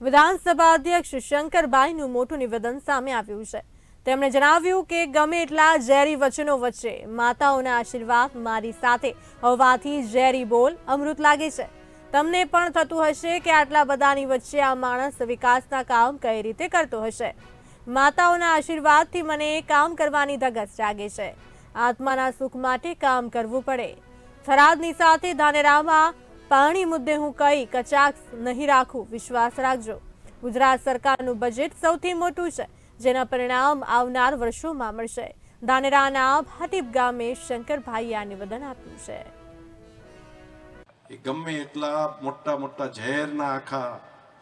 વિધાનસભા અધ્યક્ષ શંકરભાઈનું મોટું નિવેદન સામે આવ્યું છે. તેમણે જણાવ્યું કે ગમે એટલા ઝેરી વચનો વચ્ચે માતાઓના આશીર્વાદ મારી સાથે હોવાથી ઝેરી બોલ અમૃત લાગે છે. તમને પણ થતું હશે કે આટલા બધાની વચ્ચે આ માણસ વિકાસના કામ કઈ રીતે કરતો હશે. માતાઓના આશીર્વાદથી મને કામ કરવાની ધગસ જાગે છે. આત્માના સુખ માટે કામ કરવું પડે. થરાદની સાથે ધાનેરામાં પાણી મુદ્દે હું કઈ કચાક નહીં રાખું, વિશ્વાસ રાખજો. ગુજરાત સરકારનું બજેટ સૌથી મોટું છે, જેના પરિણામ આવનાર વર્ષોમાં મળશે. ધાનેરાના ભાટીપ ગામે શંકરભાઈએ આ નિવેદન આપ્યું છે. એ ગમે એટલા મોટા મોટા ઝેરના આખા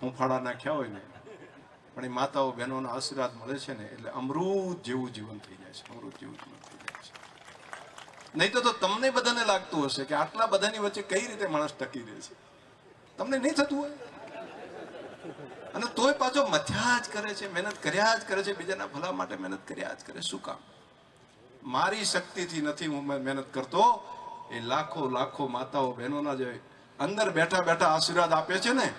હુંફાળા નાખ્યા હોય ને, પણ એ માતાઓ બહેનોના આશીર્વાદ મળે છે ને, એટલે અમૃત જેવું જીવન થઈ જાય છે, અમૃત જેવું જીવન થઈ જાય નહીં તો તમને બધાને લાગતું હશે કે આટલા બધાની વચ્ચે કઈ રીતે માણસ ટકી રહે છે? તમને નહીં થતું હોય? અને તોય પાછો મથ્યા જ કરે છે, મહેનત કર્યા જ કરે છે, બીજાના ભલા માટે મહેનત કર્યા જ કરે. શું કામ? મારી શક્તિથી નથી હું મહેનત કરતો. એ લાખો લાખો માતાઓ, બહેનોના જે અંદર બેઠા બેઠા આશીર્વાદ આપે છે ને,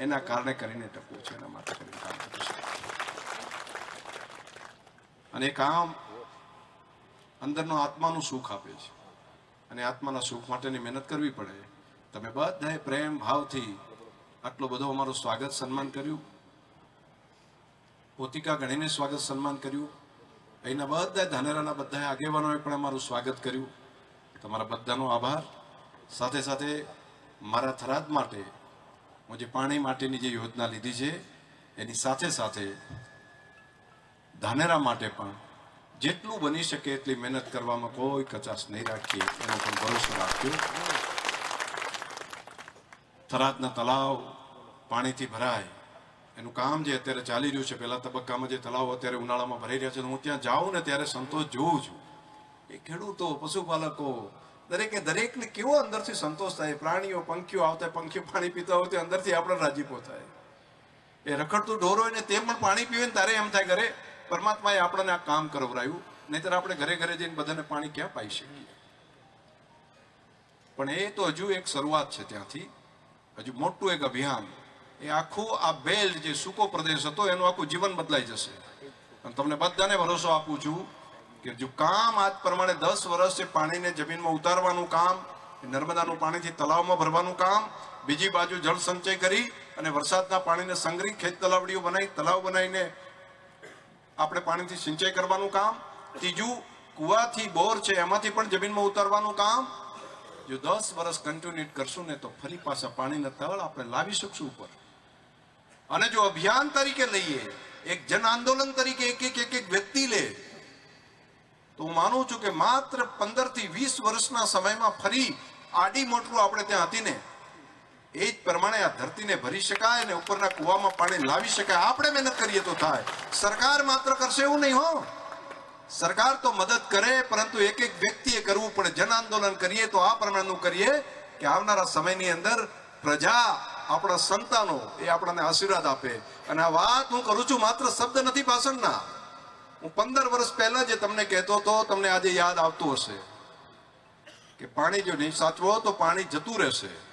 એના કારણે કરીને ટકવું છે, એના માટે કરીને કામ અને કામ અંદરનો આત્માનું સુખ આપે છે. અને આત્માના સુખ માટેની મહેનત કરવી પડે. તમે બધાએ પ્રેમ ભાવથી આટલો બધો અમારું સ્વાગત સન્માન કર્યું. પોતિકા ગણીને સ્વાગત સન્માન કર્યું. અહીંના બધા ધાનેરાના બધા આગેવાનોએ પણ અમારું સ્વાગત કર્યું. તમારા બધાનો આભાર. સાથે સાથે મારા થરાદ માટે હું જે પાણી માટેની જે યોજના લીધી છે, એની સાથે સાથે ધાનેરા માટે પણ જેટલું બની શકે એટલી મહેનત કરવામાં કોઈ કચાશ નહીં રાખીએ. એનો પણ ભરોસો રાખ્યો થરાદના તળાવ પાણીથી ભરાય. એનું કામ જે અત્યારે ચાલી રહ્યું છે, પહેલા તબક્કામાં જે તળાવ અત્યારે ઉનાળામાં ભરાઈ રહ્યા છે હું ત્યાં જાઉં ને ત્યારે સંતોષ જોઉં છું. એ ખેડૂતો, પશુપાલકો, દરેકે દરેકને કેવો અંદરથી સંતોષ થાય? પ્રાણીઓ, પંખીઓ આવતા પંખીઓ પાણી પીતા હોય અંદરથી આપણે રાજીપો થાય. એ રખડતું ઢોર હોય ને તે પણ પાણી પીવે ને તારે એમ થાય ઘરે પરમાત્માએ આપણને આ કામ કરવરાયું નહીતર આપણે ઘરે ઘરે જઈને બધાને પાણી ક્યાં પાઈ શકીએ? પણ એ તો હજુ એક શરૂઆત છે ત્યાંથી. હજુ મોટું એક અભિયાન. એ આખું આ બેલ્ટ જે સૂકો પ્રદેશ હતો, એનું આખું જીવન બદલાઈ જશે. અને તમને બધાને ભરોસો આપું છું કે જો કામ આજ પ્રમાણે દસ વર્ષ પાણીને જમીનમાં ઉતારવાનું કામ નર્મદાનું પાણીથી તળાવમાં ભરવાનું કામ, બીજી બાજુ જળ સંચય કરી અને વરસાદના પાણીને સંગ્રહી ખેત તલાવડીઓ બનાવી તળાવ બનાવીને આપણે પાણીથી સિંચાઈ કરવાનું કામ. ત્રીજું, કુવાથી બોર છે, એમાંથી પણ જમીનમાં ઉતારવાનું કામ. જો દસ વર્ષ કન્ટિન્યુટ કરશું ને તો ફરી પાછા પાણીના તળ આપણે લાવી શકશું ઉપર. અને જો અભિયાન તરીકે લઈએ, એક જન આંદોલન તરીકે એક એક એક એક વ્યક્તિ લે, તો હું માનું છું કે માત્ર પંદરથી વીસ વર્ષના સમયમાં ફરી આડી મોટરું આપણે ત્યાં હતી ને, એ જ પ્રમાણે આ ધરતીને ભરી શકાય અને ઉપરના કુવામાં પાણી લાવી શકાય. આપણે મહેનત કરીએ તો થાય. સરકાર માત્ર કરશે એવું નહીં હો. સરકાર તો મદદ કરે, પરંતુ એક એક વ્યક્તિએ કરવું પડે. જન આંદોલન કરીએ તો આ પ્રમાણનું કરીએ કે આવનારા સમયની અંદર પ્રજા આપણા સંતાનો એ આપણને આશીર્વાદ આપે. અને આ વાત હું કરું છું માત્ર શબ્દ નથી, ભાષણના. હું પંદર વર્ષ પહેલા જે તમને કહેતો હતો, તમને આજે યાદ આવતું હશે. કે પાણી જો નહીં સાચવો, તો પાણી જતું રહેશે.